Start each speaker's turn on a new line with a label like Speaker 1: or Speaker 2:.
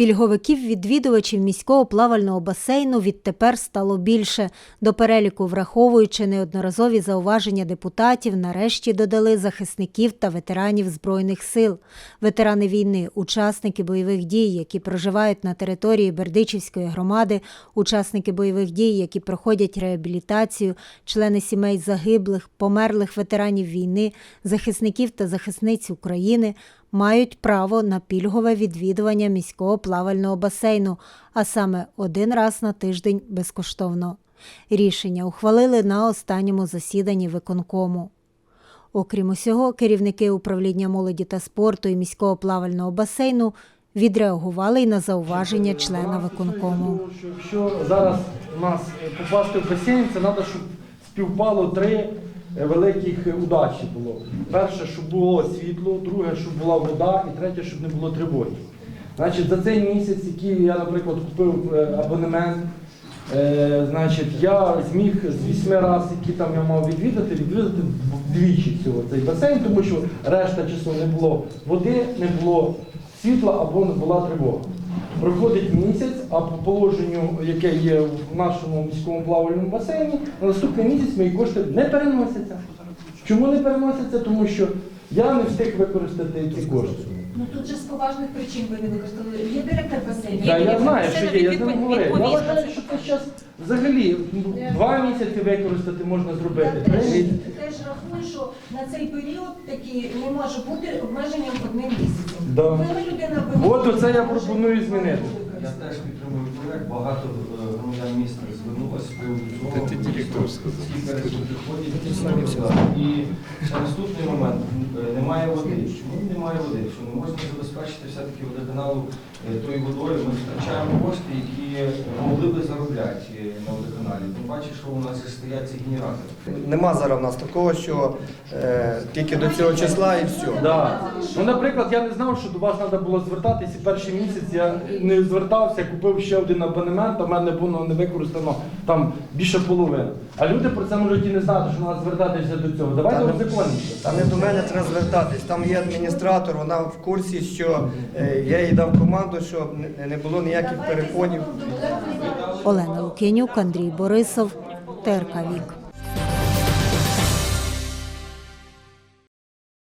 Speaker 1: Пільговиків-відвідувачів міського плавального басейну відтепер стало більше. До переліку, враховуючи неодноразові зауваження депутатів, нарешті додали захисників та ветеранів Збройних сил. Ветерани війни, учасники бойових дій, які проживають на території Бердичівської громади, учасники бойових дій, які проходять реабілітацію, члени сімей загиблих, померлих ветеранів війни, захисників та захисниць України мають право на пільгове відвідування міського плавального басейну, а саме один раз на тиждень безкоштовно. Рішення ухвалили на останньому засіданні виконкому. Окрім усього, керівники управління молоді та спорту і міського плавального басейну відреагували й на зауваження члена виконкому.
Speaker 2: Що Якщо зараз у нас попасти в басейн, це треба, щоб співпало три великих е, удачі було. Перше, щоб було світло, друге, щоб була вода, і третє, щоб не було тривоги. Значить, за цей місяць, який я, наприклад, купив е, абонемент, е, значить, я зміг з вісьми разів, які там я мав відвідати, відвідати двічі всього цей басейн, тому що решта часу не було води, не було світла або не була тривога. Проходить місяць, а по положенню, яке є в нашому міському плавальному басейні, на наступний місяць мої кошти не переносяться. Чому не переносяться? Тому що я не встиг використати ці кошти.
Speaker 3: Ну тут же з поважних причин ви не використали. Є директор.
Speaker 2: Та я знаю, що є, я з ним говорив. Я вважаю, що це зараз взагалі ну, два місяці використати можна
Speaker 3: Я
Speaker 2: зробити.
Speaker 3: теж,
Speaker 2: Три.
Speaker 3: теж рахую, що на цей період такий не може бути обмеженням одним місяцем.
Speaker 2: Да.
Speaker 3: Коли людина
Speaker 2: От оце я пропоную змінити.
Speaker 4: Я теж підтримую проект. Багато е, громадян міста звернулося з приводу цього.
Speaker 5: Це ти директор сказав.
Speaker 4: І ще наступний момент. Е, Немає води. Чому немає води? Що не можна забезпечити все-таки водоканалу е, тою водою. Ми втрачаємо кошти, які могли би заробляти е, на водоканалі. Тим паче, що у нас стоять ці генератори.
Speaker 6: Нема зараз в нас такого, що е, тільки до цього числа і все.
Speaker 2: Да. Ну, наприклад, я не знав, що до вас треба було звертатися. Перший місяць я не звертався, купив ще один абонемент, а в мене було не використано там більше половини. А люди про це можуть і не знати, що треба звертатися до цього. Давайте
Speaker 6: Та не-
Speaker 2: узаконимося.
Speaker 6: Там не до мене треба звертатись. Там є адміністратор, вона в курсі, що е, я їй дав команду, щоб не- не було ніяких перепонів.
Speaker 1: Олена Лук'янюк, Андрій Борисов, ТРК Вік.